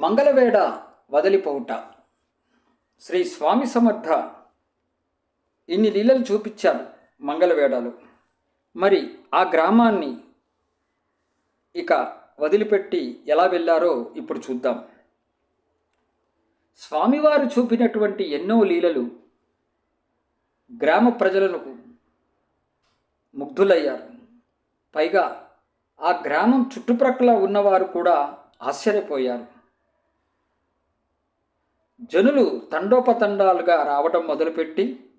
మంగళవేడ వదిలిపోవుట. శ్రీ స్వామి సమర్థ ఇన్ని లీలలు చూపించారు మంగళవేడలు. మరి ఆ గ్రామాన్ని ఇక వదిలిపెట్టి ఎలా వెళ్ళారో ఇప్పుడు చూద్దాం. స్వామివారు చూపినటువంటి ఎన్నో లీలలు గ్రామ ప్రజలకు ముగ్ధులయ్యారు. పైగా ఆ గ్రామం చుట్టుప్రక్కల ఉన్నవారు కూడా ఆశ్చర్యపోయారు. జనులు తండోపతండాలుగా రావడం మొదలుపెట్టి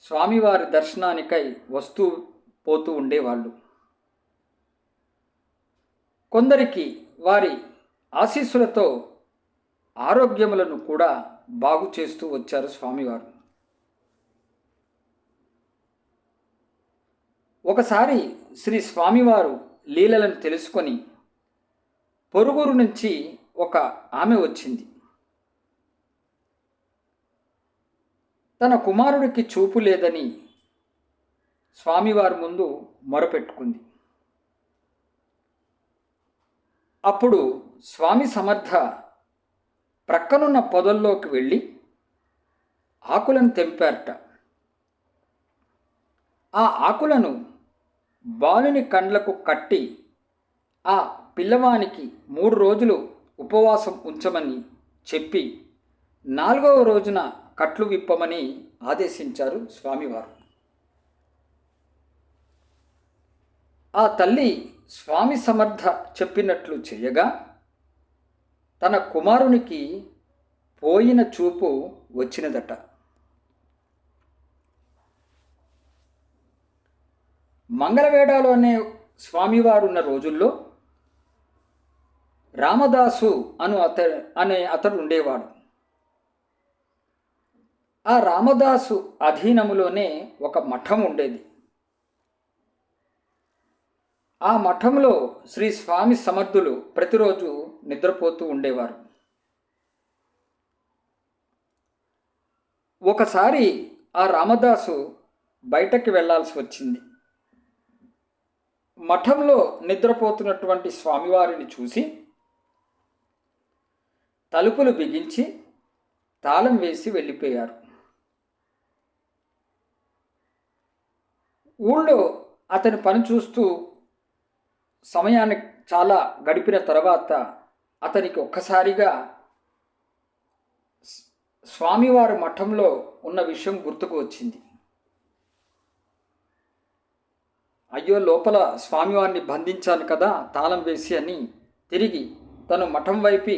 స్వామివారి దర్శనానికై వస్తూ పోతూ ఉండేవాళ్ళు. కొందరికి వారి ఆశీస్సులతో ఆరోగ్యములను కూడా బాగు చేస్తూ వచ్చారు స్వామివారు. ఒకసారి శ్రీ స్వామివారు లీలలను తెలుసుకొని పొరుగురు నుంచి ఒక ఆమె వచ్చింది. తన కుమారుడికి చూపు లేదని స్వామివారి ముందు మొరపెట్టుకుంది. అప్పుడు స్వామి సమర్థ ప్రక్కనున్న పొదల్లోకి వెళ్ళి ఆకులను తెంపారట. ఆ ఆకులను బాలుని కండ్లకు కట్టి ఆ పిల్లవానికి మూడు రోజులు ఉపవాసం ఉంచమని చెప్పి నాలుగవ రోజున కట్లు విప్పమని ఆదేశించారు స్వామివారు. ఆ తల్లి స్వామి సమర్థ చెప్పినట్లు చేయగా తన కుమారునికి పోయిన చూపు వచ్చినదట. మంగళవేడాలో అనే స్వామివారు ఉన్న రోజుల్లో రామదాసు అను అత అనే అతడు ఉండేవాడు. ఆ రామదాసు అధీనములోనే ఒక మఠం ఉండేది. ఆ మఠంలో శ్రీ స్వామి సమర్థులు ప్రతిరోజు నిద్రపోతూ ఉండేవారు. ఒకసారి ఆ రామదాసు బయటకి వెళ్ళాల్సి వచ్చింది. మఠంలో నిద్రపోతున్నటువంటి స్వామివారిని చూసి తలుపులు బిగించి తాళం వేసి వెళ్ళిపోయారు. ఊళ్ళో అతని పని చూస్తూ సమయాన్ని చాలా గడిపిన తర్వాత అతనికి ఒక్కసారిగా స్వామివారి మఠంలో ఉన్న విషయం గుర్తుకు వచ్చింది. అయ్యో లోపల స్వామివారిని బంధించాను కదా తాళం వేసి అని తిరిగి తను మఠం వైపు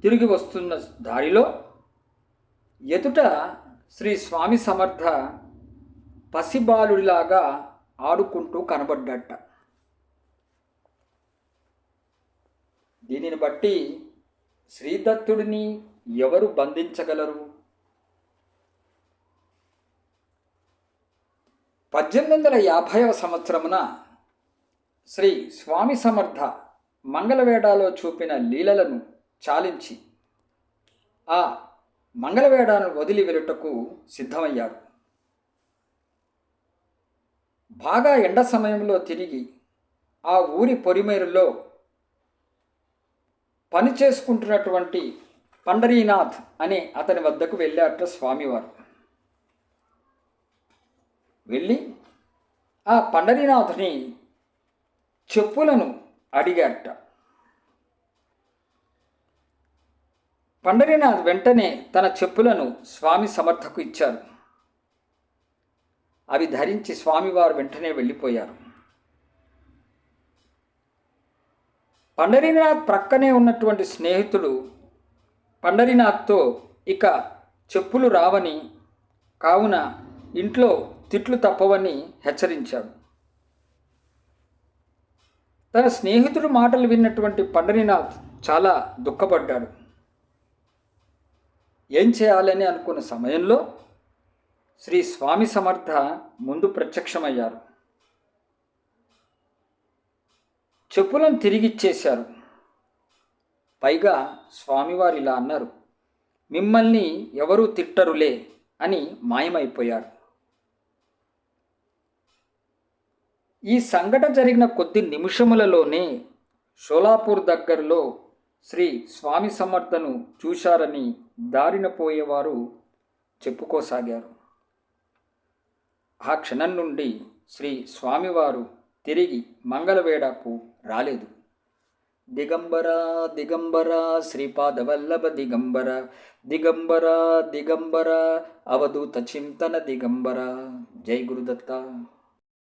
తిరిగి వస్తున్న దారిలో ఎదుట శ్రీ స్వామి సమర్థ పసిబాలుడిలాగా ఆడుకుంటూ కనబడ్డట. దీనిని బట్టి శ్రీదత్తుడిని ఎవరు బంధించగలరు? పద్దెనిమిది వందల యాభైవ సంవత్సరమున శ్రీ స్వామి సమర్థ మంగళవేడాలో చూపిన లీలలను చాలించి ఆ మంగళవేడాను వదిలి వెళ్ళుటకు సిద్ధమయ్యారు. బాగా ఎండ సమయంలో తిరిగి ఆ ఊరి పొరిమేరులో పని చేసుకుంటున్నటువంటి పండరీనాథ్ అనే అతని వద్దకు వెళ్ళారట స్వామివారు. వెళ్ళి ఆ పండరీనాథుని చెప్పులను అడిగారట. పండరీనాథ్ వెంటనే తన చెప్పులను స్వామి సమర్థకు ఇచ్చారు. అవి ధరించి స్వామివారు వెంటనే వెళ్ళిపోయారు. పండరీనాథ్ ప్రక్కనే ఉన్నటువంటి స్నేహితుడు పండరీనాథ్తో ఇక చెప్పులు రావని కావున ఇంట్లో తిట్లు తప్పవని హెచ్చరించాడు తన స్నేహితుడు మాటలు విన్నటువంటి పండరీనాథ్ చాలా దుఃఖపడ్డాడు. ఏం చేయాలని అనుకున్న సమయంలో శ్రీ స్వామి సమర్థ ముందు ప్రత్యక్షమయ్యారు. చెప్పులను తిరిగిచ్చేశారు పైగా స్వామివారు ఇలా అన్నారు మిమ్మల్ని ఎవరూ తిట్టరులే అని మాయమైపోయారు. ఈ సంఘటన జరిగిన కొద్ది నిమిషములలోనే షోలాపూర్ దగ్గరలో శ్రీ స్వామి సమర్థను చూశారని దారిన పోయేవారు చెప్పుకోసాగారు. ఆ క్షణం నుండి శ్రీ స్వామివారు తిరిగి మంగళవేడకు రాలేదు. దిగంబర దిగంబర శ్రీపాదవల్లభ దిగంబర దిగంబర దిగంబర అవధూత చింతన దిగంబర జై గురుదత్త.